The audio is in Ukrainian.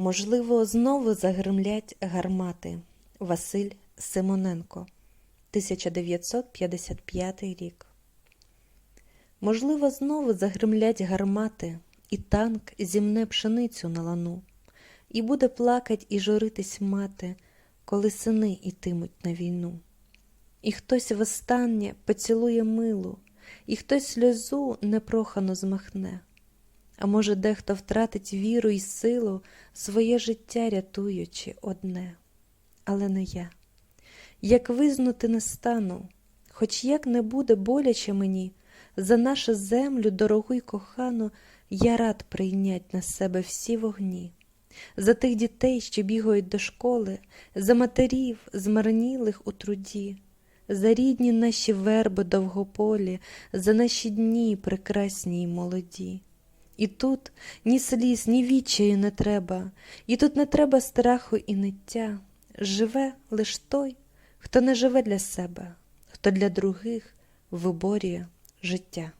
Можливо, знову загримлять гармати. Василь Симоненко, 1955 рік. Можливо, знову загримлять гармати, і танк зімне пшеницю на лану, і буде плакать і журитись мати, коли сини ітимуть на війну. І хтось востаннє поцілує милу, і хтось сльозу непрохано змахне. А може, дехто втратить віру і силу, своє життя рятуючи одне. Але не я. Як визнути не стану, хоч як не буде боляче мені, за нашу землю, дорогу й кохану, я рад прийнять на себе всі вогні, за тих дітей, що бігають до школи, за матерів, змарнілих у труді, за рідні наші верби довгополі, за наші дні прекрасні й молоді. І тут ні сліз, ні відчаю не треба, і тут не треба страху і ниття. Живе лиш той, хто не живе для себе, хто для других виборює життя.